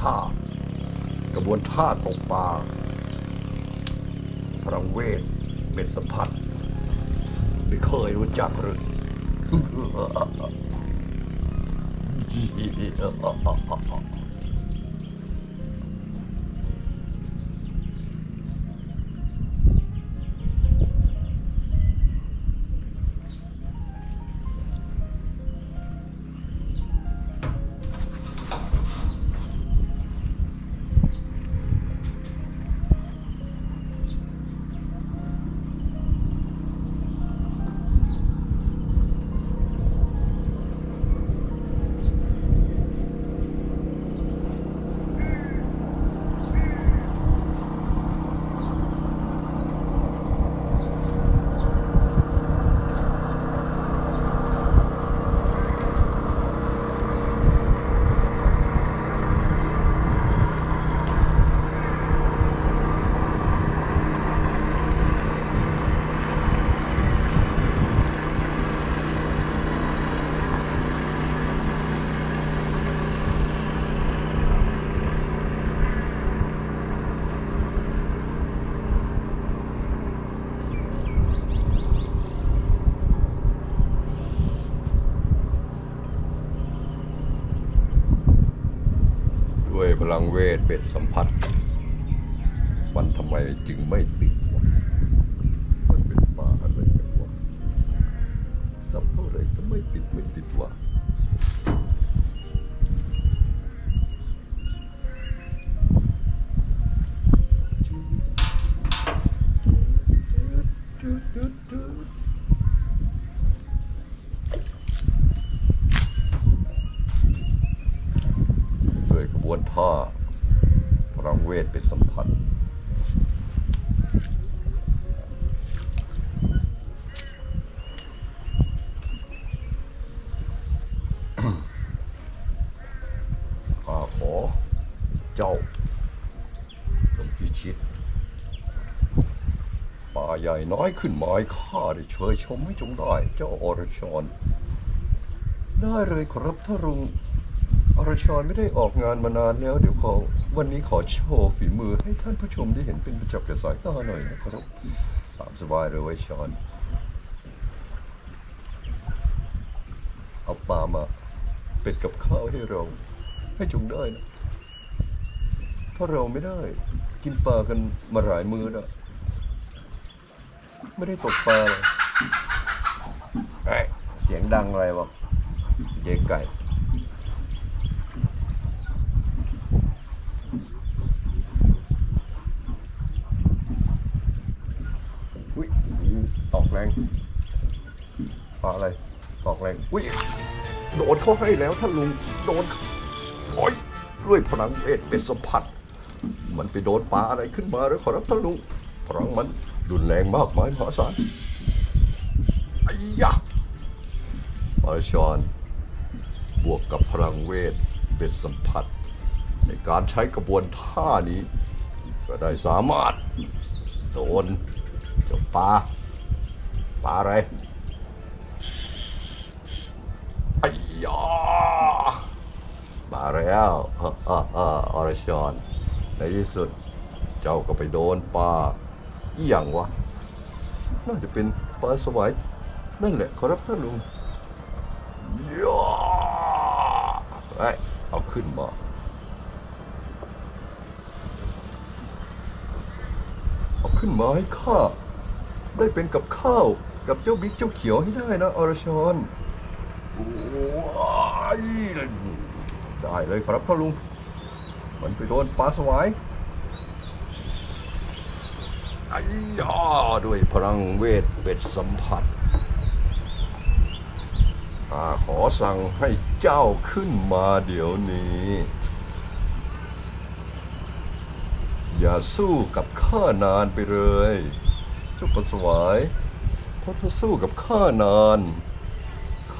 ท่า กระบวนท่าตกปลาพรังเวทเป็นสัมผัส ไม่เคยรู้จักหรือ พลังเวทเป็นสัมผัส มันทำไมจึงไม่ติดวะมันเป็นป่าอะไรกันวะสับเท่าไรก็ไม่ติดไม่ติดวะ ยกระบวนท่าพลังเวทเป็นสัมผัสข้าขอเจ้าจงพิชิต ป่าใหญ่น้อยขึ้นหมายข้าได้เชยชมให้จงได้ เจ้าอรชรได้เลยครับถ้ารุง อรชรไม่ได้ออกงานมานานแล้ว เดี๋ยวขอวันนี้ขอโชว์ฝีมือให้ท่านผู้ชมได้เห็นเป็นประจักษ์แก่สายตาหน่อยนะครับตามสบายเลยไว้ยชอนเอาปลามาเป็ดกับข้าวให้เราให้จงได้นะเพราะเราไม่ได้ กินปลากันมาหลายมือนะไม่ได้ตกปลาเลยเสียงดังอะไรวะเจ๊ไก่ อุ้ยตอกแรงปลาอะไร ตอกแรงอุ้ยโดนเขาให้แล้วท่านลุงโดนโอ้ยด้วยพลังเวทเป็นสัมผัส มันไปโดนปลาอะไรขึ้นมาแล้วขอรับท่านลุงพลังมันรุนแรงมากมายมหาศาลไอ้ยะมาชอน บวกกับพลังเวทเป็นสัมผัส ในการใช้กระบวนท่านี้ ก็ได้สามารถ โดนเจ้าปลาปลาอะไร ไอ้ยามาแล้วอรชรในที่สุดเจ้าก็ไปโดนปลาอีหยังวะ น่าจะเป็นปลาสวายนั่นแหละขอรับท่านลุงยาไอเอาขึ้นมาเอาขึ้นมาให้ข้า ได้เป็นกับข้าวกับเจ้าบิ๊กเจ้าเขียวให้ได้นะอรชอ้ย ได้เลยครับพ่อลุง มันไปโดนปลาสวายไอ้ยาด้วยพลังเวทเป็ดสัมผัสอาขอสั่งให้เจ้าขึ้นมาเดี๋ยวนี้ อย่าสู้กับข้านานไปเลยเจ้าปลาสวายเพราะถ้าสู้กับข้านาน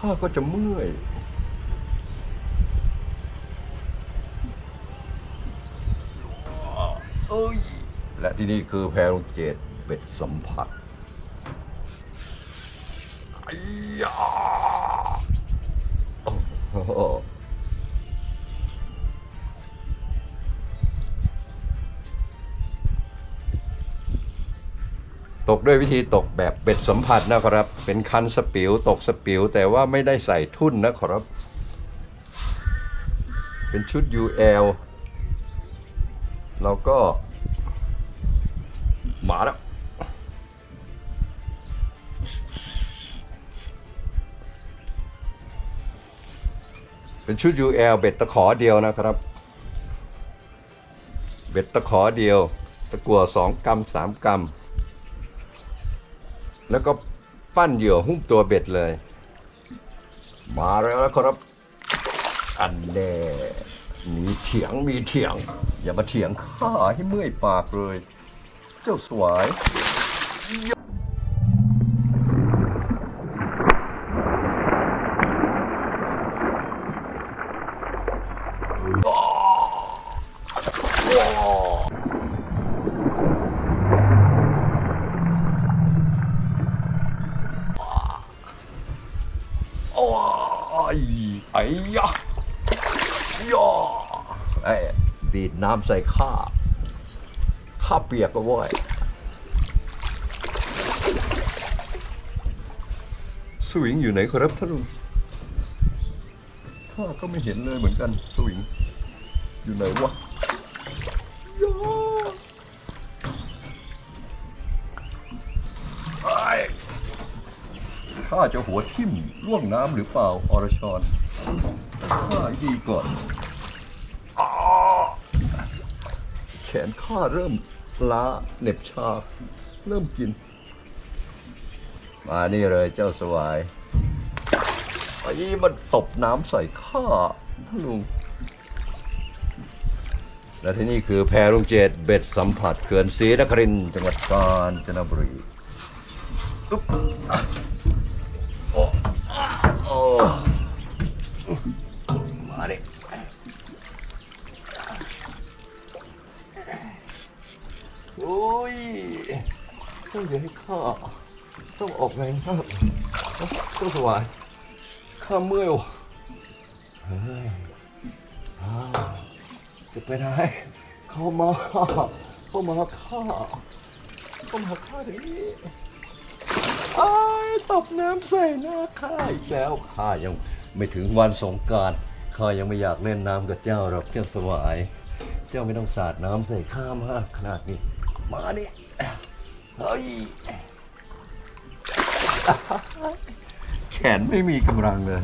ข้าก็จะเมื่อยเอ้ย และที่นี่คือแพรเจตเป็ดสัมผัสไอ้ยา ตกด้วยวิธีตกแบบเบ็ดสัมผัสนะครับ เป็นคันสปิวตกสปิวแต่ว่าไม่ได้ใส่ทุ่นนะครับ เป็นชุด UL เราก็ มาแล้วเป็นชุด UL เบ็ดตะขอเดียวนะครับ เบ็ดตะขอเดียว ตะกัว2กรัม3กรัม แล้วก็ปั้นเหยื่อหุ้มตัวเบ็ดเลย มาแล้วนะครับ อันแน่มีเถียงมีเถียง อย่ามาเถียงข้าให้เมื่อยปากเลย เจ้าสวาย อ้ยะยอไอ้ดีดน้ำใส่ข้าข้าเปียกก็ว้ยสวิงอยู่ไหนครับท่านลุงข้าก็ไม่เห็นเลยเหมือนกัน สวิง อยู่ไหนวะข้าจะหัวทิ่มล่วงน้ำหรือเปล่าอรชร ข้าดีก่อนอาแขนข้าเริ่มล้าเหน็บชา เริ่มกิน มานี่เลยเจ้าสวายไอ้นี่มันตบน้ำใส่ข้าท่านลุงและที่นี่คือแพรุงเจดเบ็ดสัมผัสเขื่อนศรีนครินจังหวัดกาญจนบุรีอุ๊บโอ้ อ้ยต้องเดี๋ยวให้ข้าต้องออกแรงมากต้องสวายข้าเมื่อยว่ะเฮ้ยจะไปไหนเข้ามาเข้ามาข้าเข้ามาข้าเดี๋ยวนี้อ้ายตบน้ำใส่หน้าข้าอีกแล้วข้ายังไม่ถึงวันสงการข้ายังไม่อยากเล่นน้ำกับเจ้าหรอกเจ้าสวาย เจ้าไม่ต้องสาดน้ำใส่ข้ามากขนาดนี้ มานี่เฮ้ยแขนไม่มีกำลังเลย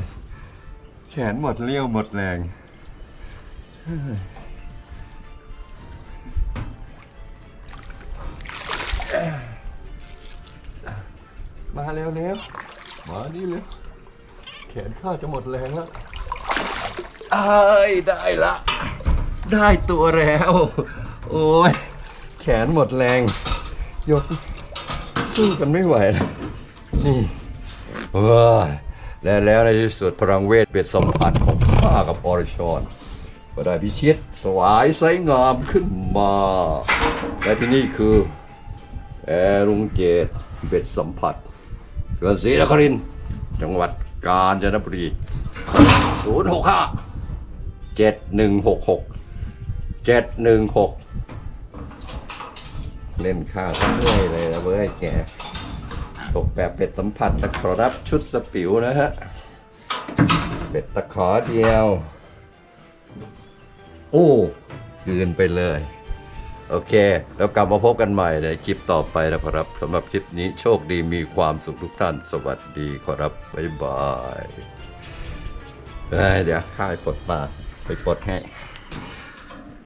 แขนหมดเลี้ยวหมดแรงมาเร็วเร็วมานี่เร็วแขนข้าจะหมดแรงแล้วไอ้ยได้ละ ได้ตัวแล้ว โอ้ย ขนหมดแรง ยกสู้กันไม่ไหว นี่เฮ้ยและแล้วในที่สุดพลังเวทเบ็ดสัมผัสของข้ากับอรชรก็ได้พิชิตสวายไซงามขึ้นมา และที่นี่คือแอรุงเจดเบ็ดสัมผัสเขื่อนศรีนครินจังหวัดกาญจนบุรี 0 6 5 7 1 6 6 7 1 6 เล่นข้าวทั้งเมื่อยเลยนะเว้ยแกตกแบบเป็ดสัมผัสนะครับชุดสปิวนะฮะเป็ดตะขอเดียว โอ้เกินไปเลย โอเค แล้วกลับมาพบกันใหม่ในคลิปต่อไปนะครับสำหรับคลิปนี้โชคดีมีความสุขทุกท่าน สวัสดีครับ บ๊ายบายเดี๋ยวข้าไปปลดปลาไปปลดให้